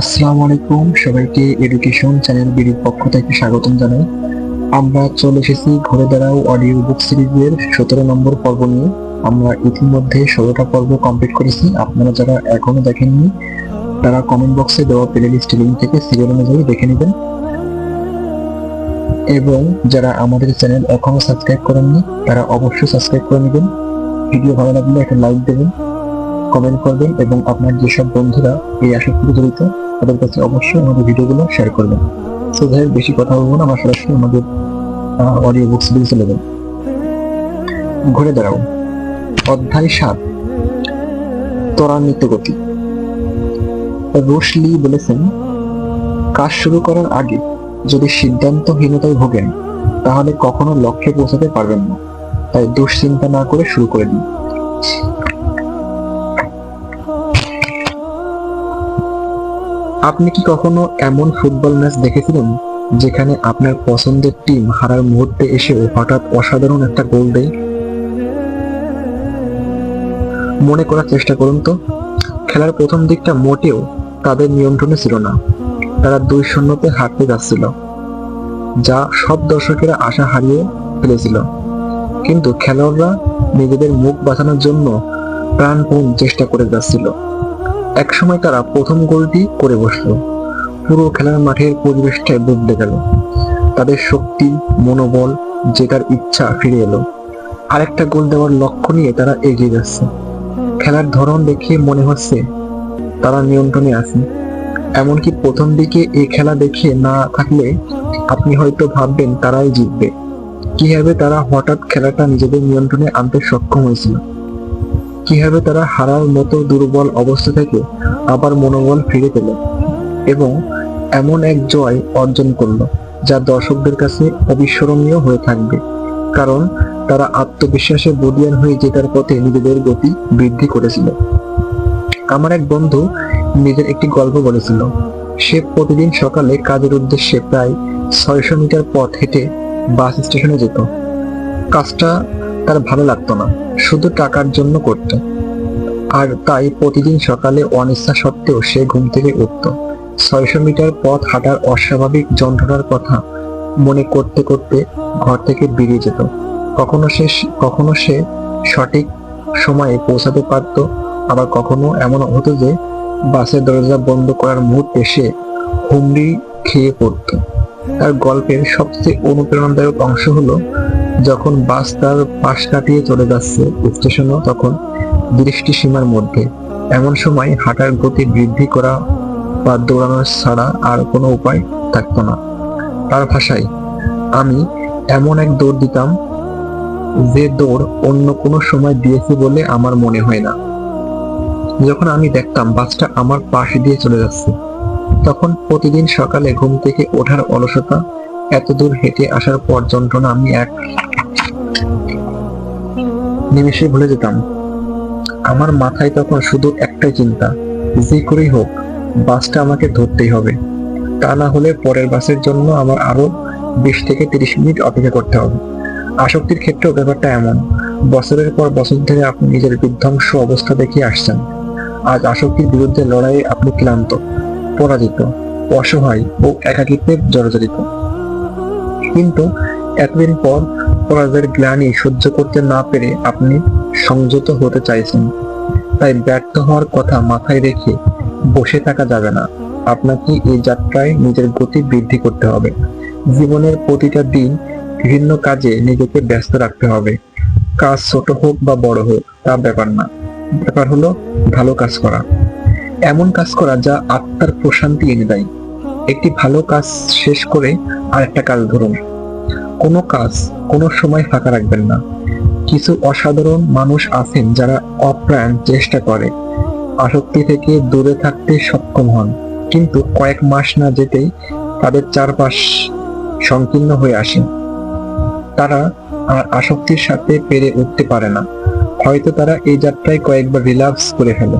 আসসালামু আলাইকুম, সবাইকে এডুকেশন চ্যানেল বিডির পক্ষ থেকে স্বাগতম জানাই। আমরা চলে এসেছি ঘুরে দাঁড়াও অডিও বুক সিরিজের সতেরো নম্বর পর্ব নিয়ে। আমরা ইতিমধ্যে ষোলোটা পর্ব কমপ্লিট করেছি। আপনারা যারা এখনও দেখেননি, তারা কমেন্ট বক্সে দেওয়া প্লে লিস্ট লিঙ্ক থেকে সিরিয়াল অনুযায়ী দেখে নেবেন। এবং যারা আমাদের চ্যানেল এখনও সাবস্ক্রাইব করেননি, তারা অবশ্যই সাবস্ক্রাইব করে নেবেন। ভিডিও ভালো লাগলে একটা লাইক দেবেন কমেন্ট করবেন এবং আপনার যেসব বন্ধুরা এই আসক্তিতে জড়িত তাদের কাছে অবশ্যই আমাদের ভিডিওগুলো শেয়ার করবেন। সো যাই বেশি কথা বলব না, আমরা সরাসরি আমাদের অডিও বুকস দিয়ে চলে যাব। ঘুরে দাঁড়াও। অধ্যায় সাত ত্বরান্বিত গতি রুশলি বলেছেন, কাজ শুরু করার আগে যদি সিদ্ধান্তহীনতায় ভোগেন, তাহলে কখনো লক্ষ্যে পৌঁছাতে পারবেন না। তাই দুশ্চিন্তা না করে শুরু করে দিন। আপনি কি কখনো এমন ফুটবল ম্যাচ দেখেছিলেন, যেখানে আপনার পছন্দের টিম হারার মুহূর্তে এসেও হঠাৎ অসাধারণ একটা গোল দেয়? মনে করার চেষ্টা করুন তো। খেলার প্রথম দিকটা মোটেও তাদের নিয়ন্ত্রণে ছিল না। তারা দুই শূন্যতে হারতে যাচ্ছিল, যা সব দর্শকেরা আশা হারিয়ে ফেলেছিল। কিন্তু খেলোয়াড়রা নিজেদের মুখ বাঁচানোর জন্য প্রাণপণ চেষ্টা করে যাচ্ছিল। একসময় তারা প্রথম গোলটি করে বসল। পুরো খেলার মাঠের পরিবেশটাই বদলে গেল। তাদের শক্তি, মনোবল, জেতার ইচ্ছা ফিরে এলো। আরেকটা গোল দেওয়ার লক্ষ্য নিয়ে তারা এগিয়ে যাচ্ছে। খেলার ধরন দেখে মনে হচ্ছে তারা নিয়ন্ত্রণে আছে। এমনকি প্রথম দিকে এই খেলা দেখে না থাকলে আপনি হয়তো ভাববেন তারাই জিতবে। কীভাবে তারা হঠাৎ খেলাটা নিজেদের নিয়ন্ত্রণে আনতে সক্ষম হয়েছিল। কীভাবে তারা হারার মতো দুর্বল অবস্থা থেকে আবার মনোবল ফিরে পেল এবং এমন এক জয় অর্জন করল যা দর্শকদের কাছে অবিস্মরণীয় হয়ে থাকবে। কারণ তারা আত্মবিশ্বাসে বলিয়ান হয়ে জেতার পথে নিজেদের গতি বৃদ্ধি করেছিল। আমার এক বন্ধু নিজের একটি গল্প বলেছিল, সে প্রতিদিন সকালে কাজের উদ্দেশ্যে প্রায় ছয়শো মিটার পথ হেঁটে বাস স্টেশনে যেত। কাজটা তার ভালো লাগতো না, শুধু টাকার জন্য করত। আর তাই প্রতিদিন সকালে অনিচ্ছা সত্ত্বেও সে ঘুম থেকে উঠত। ছয়শো মিটার পথ হাঁটার অস্বাভাবিক যন্ত্রণার কথা মনে করতে করতে ঘর থেকে বেরিয়ে যেত। কখনো সে কখনো সে সঠিক সময়ে পৌঁছাতে পারত, আবার কখনো এমন হতো যে বাসের দরজা বন্ধ করার মুহূর্তে সে হুমড়ি খেয়ে পড়ত। তার গল্পের সবচেয়ে অনুপ্রেরণাদায়ক অংশ হলো যখন বাস তার পাশ কাটিয়ে চলে যাচ্ছে স্টেশনও, তখন দৃষ্টি সীমার মধ্যে। এমন সময় হাঁটার গতি বৃদ্ধি করা বা দৌড়ানো ছাড়া আর কোনো উপায় থাকতো না। তার ভাষায়, আমি এমন এক দৌড় দিতাম যে দৌড় অন্য কোনো সময় দিয়েছি বলে আমার মনে হয় না। যখন আমি দেখতাম বাসটা আমার পাশ দিয়ে চলে যাচ্ছে, তখন প্রতিদিন সকালে ঘুম থেকে ওঠার অলসতা এত দূর হেঁটে আসার পর যন্ত্রণা আমি এক নিমেষে ভুলে যেতাম। আমার মাথায় তখন শুধু একটাই চিন্তা, যে করেই হোক, বাসটা আমাকে ধরতেই হবে। তা না হলে পরের বাসের জন্য আমার আরও বিশ থেকে তিরিশ মিনিট অপেক্ষা করতে হবে। আসক্তির ক্ষেত্রেও ব্যাপারটা এমন। বছরের পর বছর ধরে আপনি নিজের বিধ্বংস অবস্থা দেখিয়ে আসছেন। আজ আসক্তির বিরুদ্ধে লড়াইয়ে আপনি ক্লান্ত, পরাজিত, অসহায় ও একাকিত্বে জর্জরিত। কিন্তু এতদিন পর পরাজয়ের গ্লানি সহ্য করতে না পেরে আপনি সংযত হতে চাইছেন। তাই ব্যর্থ হওয়ার কথা মাথায় রেখে বসে থাকা যাবে না। আপনাকে এই যাত্রায় নিজের গতি বৃদ্ধি করতে হবে। জীবনের প্রতিটা দিন বিভিন্ন কাজে নিজেকে ব্যস্ত রাখতে হবে। কাজ ছোট হোক বা বড় হোক, তা ব্যাপার না। ব্যাপার হলো ভালো কাজ করা। এমন কাজ করা যা আত্মার প্রশান্তি এনে দেয়। একটি ভালো কাজ শেষ করে আরেকটা কাজ ধরুন। কোনো কাজ কোনো সময় ফাঁকা রাখবেন না। কিছু অসাধারণ মানুষ আছেন যারা অপ্রাণ চেষ্টা করে। আসক্তি থেকে দূরে থাকতে সক্ষম হন। কিন্তু কয়েক মাস না যেতেই তাদের চারপাশ সংকীর্ণ হয়ে আসে। তারা আর আসক্তির সাথে পেরে উঠতে পারে না। হয়তো তারা এই যাত্রায় কয়েকবার রিল্যাক্স করে ফেলে।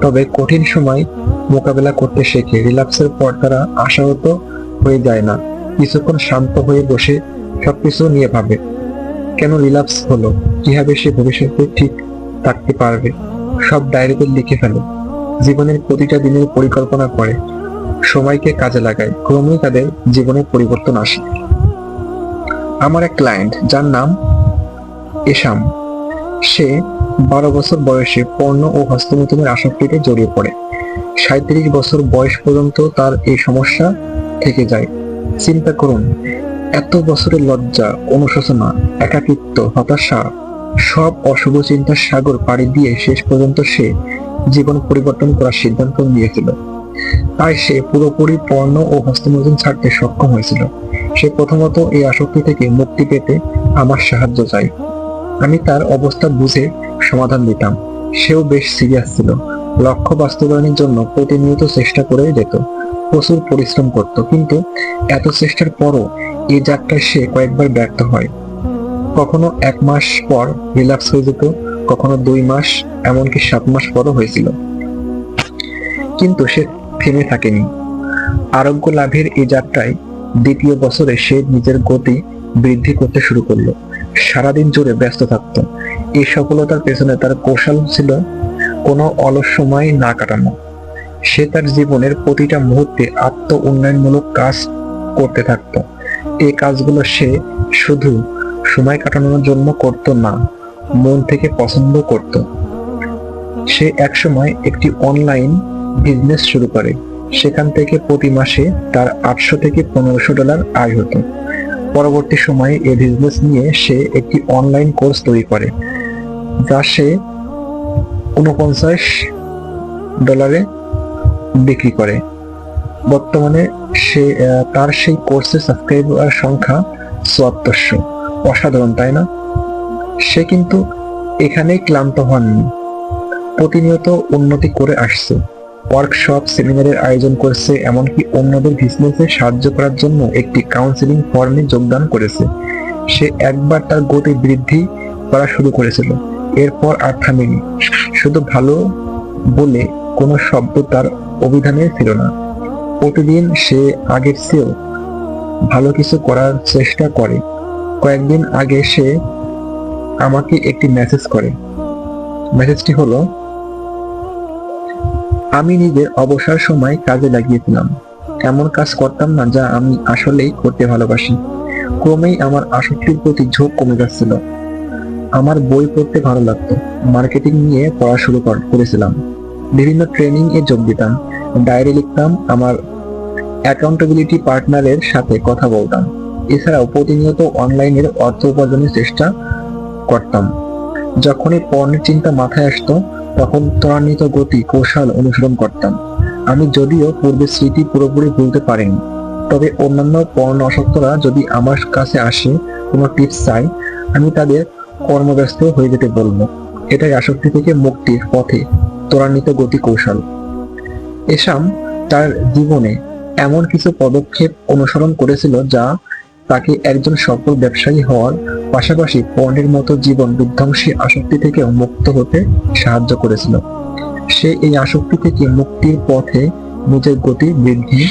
তবে কঠিন সময় মোকাবেলা করতে শেখে। রিল্যাক্সের পর তারা আশাহত হয়ে যায় না। কিছুক্ষণ শান্ত হয়ে বসে সবকিছু নিয়ে ভাবে। কেন রিল্যাক্স হলো? কীভাবে সে ভবিষ্যতে ঠিক থাকতে পারবে? সব ডায়েরিতে লিখে ফেলো। জীবনের প্রতিটা দিনের পরিকল্পনা করে। সময়কে কাজে লাগায়। ক্রমেই তাদের জীবনে পরিবর্তন আসে। আমার এক ক্লায়েন্ট যার নাম এশাম। সে বারো বছর বয়সে পর্ণ ও হস্তমৈথুনের আসক্তিতে জড়িয়ে পড়ে। সাঁত্রিশ বছর বয়স পর্যন্ত তার এই সমস্যা থেকে যায়। চিন্তা করুন এত বছরের লজ্জা, অনুশোচনা, একাকিত্ব, হতাশা, সব অশুভ চিন্তার সাগর পাড়ি দিয়ে শেষ পর্যন্ত সে জীবন পরিবর্তন করার সিদ্ধান্ত নিয়েছিল। তাই সে পুরোপুরি পর্ণ ও হস্তমৈথুন ছাড়তে সক্ষম হয়েছিল। সে প্রথমত এই আসক্তি থেকে মুক্তি পেতে আমার সাহায্য চাই। আমি তার অবস্থা বুঝে সমাধান দিতাম। সেও বেশ সিরিয়াস ছিল। লক্ষ্য বাস্তবায়নের জন্য প্রতিনিয়ত চেষ্টা করে যেত। প্রচুর পরিশ্রম করত। কিন্তু এত চেষ্টার পরও এই যাত্রায় সে কয়েকবার ব্যর্থ হয়। কখনো এক মাস পর রিল্যাক্স হয়ে যেত, কখনো দুই মাস, এমনকি সাত মাস পরও হয়েছিল। কিন্তু সে থেমে থাকেনি। আরোগ্য লাভের এই যাত্রায় দ্বিতীয় বছরে সে নিজের গতি বৃদ্ধি করতে শুরু করল। সারাদিন জুড়ে ব্যস্ত থাকত। এই সফলতার পেছনে তার কৌশল ছিল কোনো অলস সময় না কাটানো। সে তার জীবনের প্রতিটা মুহূর্তে আত্ম উন্নয়নমূলক কাজ করতে থাকত। এই কাজগুলো সে শুধু সময় কাটানোর জন্য করত না, মন থেকে পছন্দ করত। সে একসময় একটি অনলাইন বিজনেস শুরু করে। সেখান থেকে প্রতি মাসে তার আটশো থেকে পনেরোশো ডলার আয় হতো। পরবর্তী সময়ে এই বিজনেস নিয়ে সে একটি অনলাইন কোর্স তৈরি করে, যা সে উনপঞ্চাশ ডলারে বিক্রি করে। বর্তমানে সে তার সেই কোর্সের সাবস্ক্রাইবার সংখ্যা চুয়াত্তরশো। অসাধারণ, তাই না? সে কিন্তু এখানেই ক্লান্ত হননি প্রতিনিয়ত উন্নতি করে আসছে। ওয়ার্কশপ সেমিনারের আয়োজন করছে, এমনকি অন্যদের বিজনেসে সাহায্য করার জন্য একটি কাউন্সিলিং ফর্মে যোগদান করেছে। সে একবার তার গতি বৃদ্ধি করা শুরু করেছিল। এরপর আর থামেনি। শুধু ভালো বলে কোনো শব্দ তার অভিধানে ছিল না। প্রতিদিন সে আগের চেয়েও ভালো কিছু করার চেষ্টা করে। কয়েকদিন আগে সে আমাকে একটি মেসেজ করে। মেসেজটি হলো, আমি নিজের অবসর সময় কাজে লাগিয়েছিলাম। এমন কাজ করতাম না যা আমি আসলেই করতে ভালোবাসি। ক্রমেই আমার আসক্তির প্রতি ঝোঁক কমে যাচ্ছিল। আমার বই পড়তে ভালো লাগতো। মার্কেটিং নিয়ে পড়া শুরু কর- করেছিলাম। বিভিন্ন ট্রেনিং এ যোগ দিতাম। ডায়েরি লিখতাম, আমার অ্যাকাউন্টেবিলিটি পার্টনারের সাথে কথা বলতাম। এছাড়াও প্রতিনিয়ত অনলাইনের অর্থ উপার্জনের চেষ্টা করতাম। যখনই পণ্যের চিন্তা মাথায় আসতো, তখন ত্বরান্বিত গতি, কৌশল অনুসরণ করতাম। আমি যদিও পূর্বের স্মৃতি পুরোপুরি ভুলতে পারিনি, তবে অন্যান্য পর্ণ আসক্তরা যদি আমার কাছে আসে, কোনো টিপস চাই, আমি তাদের কর্মব্যস্ত হয়ে যেতে বলব। এটাই আসক্তি থেকে মুক্তির পথে ত্বরান্বিত গতি কৌশল। এসাম তার জীবনে এমন কিছু পদক্ষেপ অনুসরণ করেছিল যা তাকে একজন সফল ব্যবসায়ী হওয়ার পাশাপাশি পর্ণের মতো জীবন বিধ্বংসী আসক্তি থেকে মুক্ত হতে সাহায্য করেছিল। সে এই আসক্তি থেকে মুক্তির পথে নিজের গতি বৃদ্ধি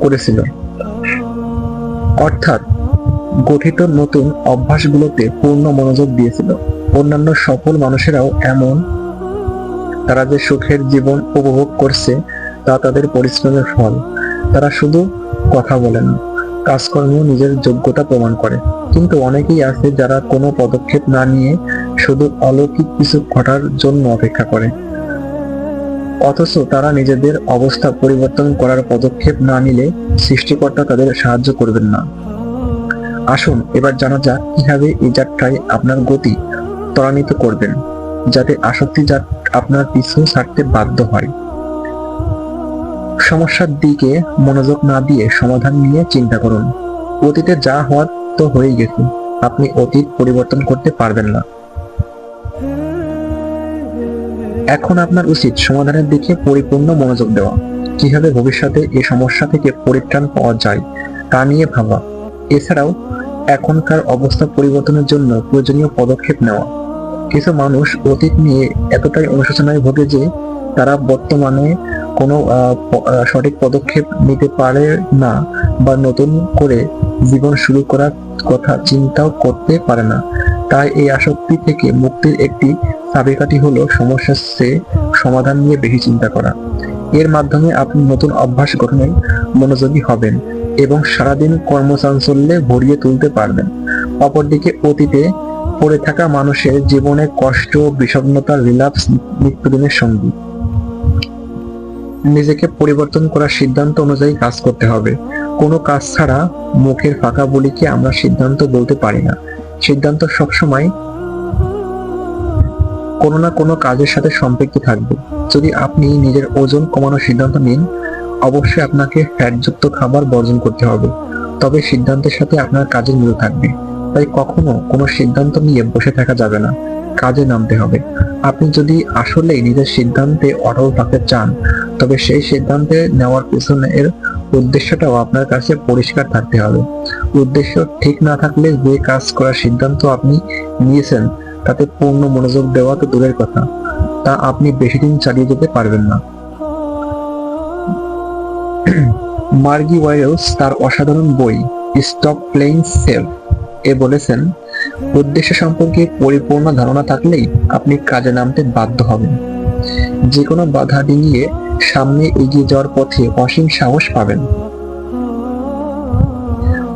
করেছিল। অর্থাৎ গঠিত নতুন অভ্যাসগুলোতে পূর্ণ মনোযোগ দিয়েছিল। অন্যান্য সফল মানুষেরাও এমন তারা যে সুখের জীবন উপভোগ করছে, তা তাদের পরিশ্রমের ফল। তারা শুধু কথা বলে না কাজকর্মেও নিজের যোগ্যতা প্রমাণ করে। কিন্তু অনেকেই আছে যারা কোনো পদক্ষেপ না নিয়ে শুধু অলৌকিক কিছু ঘটার জন্য অপেক্ষা করে। অথচ তারা নিজেদের অবস্থা পরিবর্তন করার পদক্ষেপ না নিলে সৃষ্টিকর্তা তাদের সাহায্য করবেন না। আসুন, এবার জানা যাক কীভাবে এই যাত্রায় আপনার গতি ত্বরান্বিত করবেন। যাতে আসক্তি যা আপনার পিছু ছাড়তে বাধ্য হয়। সমস্যার দিকে মনোযোগ না দিয়ে সমাধান নিয়ে চিন্তা করুন। অতীতে যা হওয়ার তো হয়ে গেছে। আপনি অতীত পরিবর্তন করতে পারবেন না। এখন আপনার উচিত সমাধানের দিকে পরিপূর্ণ মনোযোগ দেওয়া। কীভাবে ভবিষ্যতে এই সমস্যা থেকে পরিত্রাণ পাওয়া যায় তা নিয়ে ভাবা। এছাড়াও, এখনকার অবস্থা পরিবর্তনের জন্য প্রয়োজনীয় পদক্ষেপ নেওয়া। কিছু মানুষ অতীত নিয়ে এতটাই অনুশোচনায় ভোগে যে তারা বর্তমানে কোনো সঠিক পদক্ষেপ নিতে পারে না বা নতুন করে জীবন শুরু করার কথা চিন্তাও করতে পারে না। তাই এই আসক্তি থেকে মুক্তির একটি চাবিকাঠি হলো সমস্যার চেয়ে সমাধান নিয়ে বেশি চিন্তা করা। এর মাধ্যমে আপনি নতুন অভ্যাস গঠনে মনোযোগী হবেন এবং সারাদিন কর্মচাঞ্চল্যে ভরিয়ে তুলতে পারবেন। অপরদিকে অতীতে পড়ে থাকা মানুষের জীবনে কষ্ট, বিষণ্ণতা রিলাপস নিত্যদিনের সঙ্গী। নিজেকে পরিবর্তন করার সিদ্ধান্ত অনুযায়ী কাজ করতে হবে। কোনো কাজ ছাড়া মুখের ফাঁকা বলিকে আমরা সিদ্ধান্ত বলতে পারি না। সিদ্ধান্ত সবসময় কোনো না কোনো কাজের সাথে সম্পৃক্ত থাকবে। যদি আপনি নিজের ওজন কমানোর সিদ্ধান্ত নিন, অবশ্যই আপনাকে ফ্যাটযুক্ত খাবার বর্জন করতে হবে। তবে সিদ্ধান্তের সাথে আপনার কাজের মিল থাকবে। তাই কখনো কোনো সিদ্ধান্ত নিয়ে বসে থাকা যাবে না। কাজে নামতে হবে। আপনি যদি আসলেই নিজের সিদ্ধান্তে অটল থাকতে চান, তবে সেই সিদ্ধান্তে নেওয়ার পেছনের উদ্দেশ্যটাও আপনার কাছে পরিষ্কার থাকতে হবে। উদ্দেশ্য ঠিক না থাকলে যে কাজ করার সিদ্ধান্ত আপনি নিয়েছেন, তাতে পূর্ণ মনোযোগ দেওয়া তো দূরের কথা। তা আপনি বেশি দিন চালিয়ে যেতে পারবেন না। মার্গি ওয়াইলস তার অসাধারণ বই, স্টপ প্লেইং সেলফ এ বলেছেন, উদ্দেশ্য সম্পর্কে পরিপূর্ণ ধারণা থাকলেই আপনি কাজে নামতে বাধ্য হবেন। যে কোনো বাধা ডিঙিয়ে সামনে এগিয়ে যাওয়ার পথে অসীম সাহস পাবেন।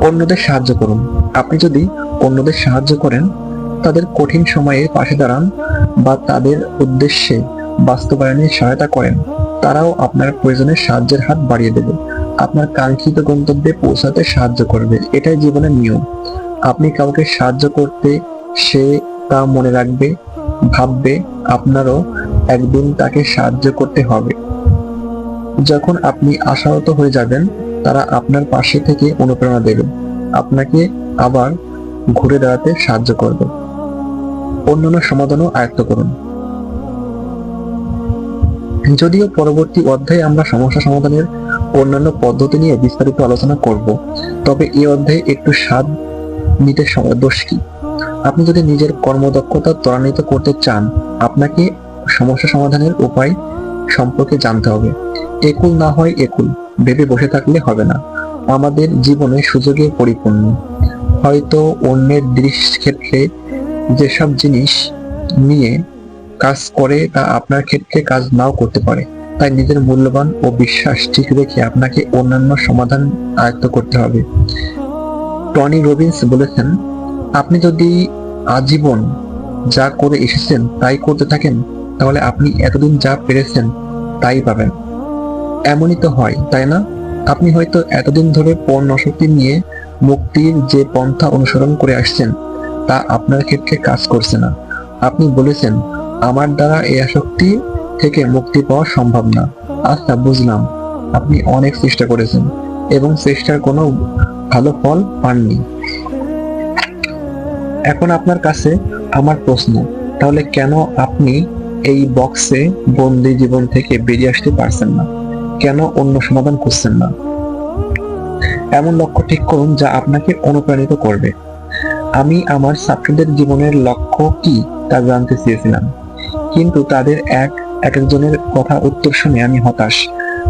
অন্যদের সাহায্য করুন। আপনি যদি অন্যদের সাহায্য করেন, তাদের কঠিন সময়ে পাশে দাঁড়ান বা তাদের উদ্দেশ্যে বাস্তবায়নে সহায়তা করেন, তারাও আপনার প্রয়োজনে সাহায্যের হাত বাড়িয়ে দেবে। আপনার কাঙ্ক্ষিত গন্তব্যে পৌঁছাতে সাহায্য করবে। এটাই জীবনের নিয়ম। আপনি কাউকে সাহায্য করতে সে তা মনে রাখবে, ভাববে, আপনারও একদিন তাকে সাহায্য করতে হবে। যখন আপনি আশাহত হয়ে যাবেন, তারা আপনার পাশে থেকে অনুপ্রেরণা দেবে। আপনাকে আবার ঘুরে দাঁড়াতে সাহায্য করবে। অন্যান্য সমাধানও আয়ত্ত করুন। যদিও পরবর্তী অধ্যায়ে আমরা সমস্যা সমাধানের অন্যান্য পদ্ধতি নিয়ে বিস্তারিত আলোচনা করব, তবে এই অধ্যায়ে একটু স্বাদ নিতে দোষ কি? আপনি যদি নিজের কর্মদক্ষতা ত্বরান্বিত করতে চান, আপনাকে সমস্যা সমাধানের উপায় সম্পর্কে জানতে হবে। একুল না হয় একুল, ভেবে বসে থাকলে হবে না। আমাদের জীবনে সুযোগে পরিপূর্ণ। হয়তো অন্যের দৃশ্য ক্ষেত্রে যেসব জিনিস নিয়ে কাজ করে, তা আপনার ক্ষেত্রে কাজ নাও করতে পারে। তাই নিজের মূল্যবান ও বিশ্বাস ঠিক রেখে আপনাকে অন্যান্য সমাধান আয়ত্ত করতে হবে। টনি রবিন্স বলেছেন, আপনি যদি আজীবন যা করে এসেছেন তাই করতে থাকেন, তাহলে আপনি এতদিন যা পেরেছেন তাই পাবেন। এমনই তো হয়, তাই না? আপনি হয়তো এতদিন ধরে পণ্য শক্তি নিয়ে মুক্তির যে পন্থা অনুসরণ করে আসছেন, তা আপনার ক্ষেত্রে কাজ করছে না। আপনি বলেছেন, আমার দ্বারা এই আসক্তি থেকে মুক্তি পাওয়া সম্ভব না। আচ্ছা বুঝলাম। আপনি অনেক চেষ্টা করেছেন এবং চেষ্টার কোনো ভালো ফল পাননি। এখন আপনার কাছে আমার প্রশ্ন, তাহলে কেন আপনি এই বক্সে বন্দি জীবন থেকে বেরিয়ে আসতে পারছেন না? কেন অন্য সমাধান খুঁজছেন না? এমন লক্ষ্য ঠিক করুন যা আপনাকে অনুপ্রাণিত করবে। আমি আমার ছাত্রদের জীবনের লক্ষ্য কি তা জানতে চেয়েছিলাম। কিন্তু তাদের এক এক একজনের কথা উত্তর শুনে আমি হতাশ।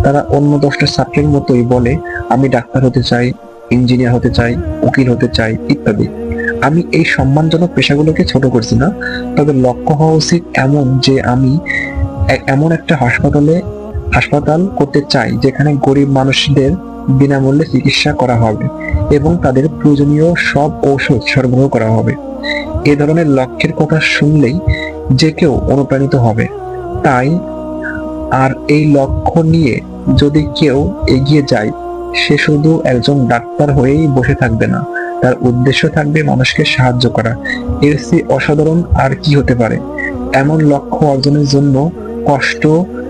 তারা অন্য দশটা ছাত্রের মতোই বলে, আমি ডাক্তার হতে চাই ইঞ্জিনিয়ার হতে চাই, উকিল হতে চাই, ইত্যাদি। আমি এই সম্মানজনক পেশাগুলোকে ছোট করছি না, তবে লক্ষ্য হওয়া উচিত এমন যে আমি এমন একটা হাসপাতালে, হাসপাতাল করতে চাই, যেখানে গরিব মানুষদের বিনামূল্যে চিকিৎসা করা হবে এবং তাদের প্রয়োজনীয় সব ঔষধ সরবরাহ করা হবে। এ ধরনের লক্ষ্যের কথা শুনলেই যে কেউ অনুপ্রাণিত হবে। তাই আর এই লক্ষ্য নিয়ে যদি কেউ এগিয়ে যায় সে শুধু একজন ডাক্তার হয়েই বসে থাকবে না, তার উদ্দেশ্য থাকবে মানুষকে সাহায্য করা। এর চেয়ে অসাধারণ আর কি হতে পারে? এমন লক্ষ্য অর্জনের জন্য কষ্ট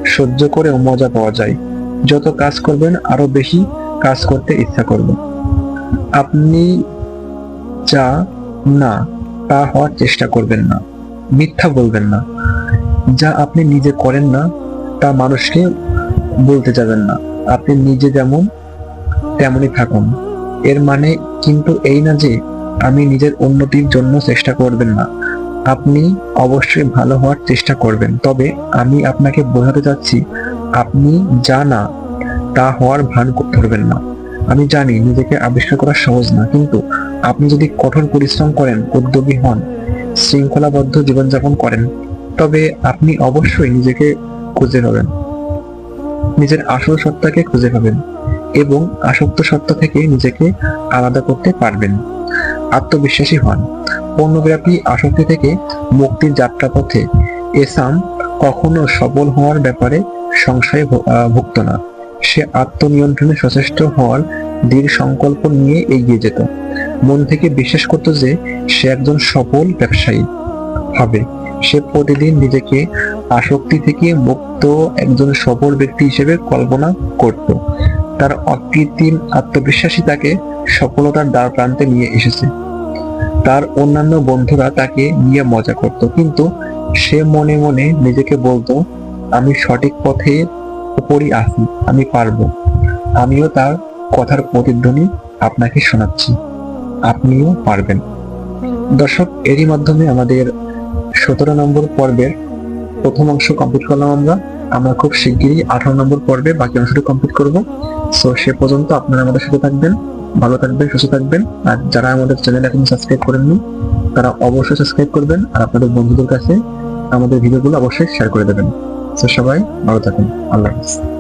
সহ্য করেও মজা পাওয়া যায়। যত কাজ করবেন, আরও বেশি কাজ করতে ইচ্ছা করবে। আপনি যা না, তা হওয়ার চেষ্টা করবেন না। মিথ্যা বলবেন না। যা আপনি নিজে করেন না, তা মানুষকে বলতে যাবেন না। আপনি নিজে যেমন তেমনই থাকুন। এর মানে কিন্তু এই না যে আমি নিজের উন্নতির জন্য চেষ্টা করবেন না। আপনি অবশ্যই ভালো হওয়ার চেষ্টা করবেন। তবে আমি আপনাকে বোঝাতে চাচ্ছি, আপনি যা না, তা হওয়ার ভান ধরবেন না। আমি জানি নিজেকে আবিষ্কার করা সহজ না, কিন্তু আপনি যদি কঠোর পরিশ্রম করেন, উদ্যোগী হন, শৃঙ্খলাবদ্ধ জীবনযাপন করেন, তবে আপনি অবশ্যই নিজেকে খুঁজে পাবেন। নিজের আসল সত্তাকে খুঁজে পাবেন। এবং আসক্ত সত্তা থেকে নিজেকে আলাদা করতে পারবেন। আত্মবিশ্বাসী হন। পূর্ণব্যাপী আসক্তি থেকে মুক্তির যাত্রাপথে এসাম কখনো সফল হওয়ার ব্যাপারে সংশয়ে ভু- আহ, ভুগত না। সে আত্মনিয়ন্ত্রণে সচেষ্ট হওয়ার দৃঢ় সংকল্প নিয়ে এগিয়ে যেত। মন থেকে বিশ্বাস করত যে সে একজন সফল ব্যবসায়ী হবে। সে প্রতিদিন নিজেকে আসক্তি থেকে মুক্ত একজন সফল ব্যক্তি হিসেবে কল্পনা করত। তার অকৃত্রিম আত্মবিশ্বাসী তাকে সফলতার দ্বার প্রান্তে নিয়ে এসেছে। তার অন্যান্য বন্ধুরা তাকে নিয়ে মজা করত, কিন্তু সে মনে মনে নিজেকে বলতো, আমি সঠিক পথে উপরই আছি, আমি পারব। আমিও তার কথার প্রতিধ্বনি আপনাকে শোনাচ্ছি। আপনিও পারবেন। দর্শক, এরই মাধ্যমে আমাদের সতেরো নম্বর পর্বের প্রথম অংশ কমপ্লিট করলাম আমরা। আমরা খুব শিগগিরই আঠারো নম্বর পর্বে বাকি অংশটি কমপ্লিট করব। সো সে পর্যন্ত আপনারা আমাদের সাথে থাকবেন, ভালো থাকবেন, সুস্থ থাকবেন। আর যারা আমাদের চ্যানেল এখন সাবস্ক্রাইব করেননি, তারা অবশ্যই সাবস্ক্রাইব করবেন আর আপনাদের বন্ধুদের কাছে আমাদের ভিডিওগুলো অবশ্যই শেয়ার করে দেবেন। তো সবাই ভালো থাকুন। আল্লাহ হাফিজ।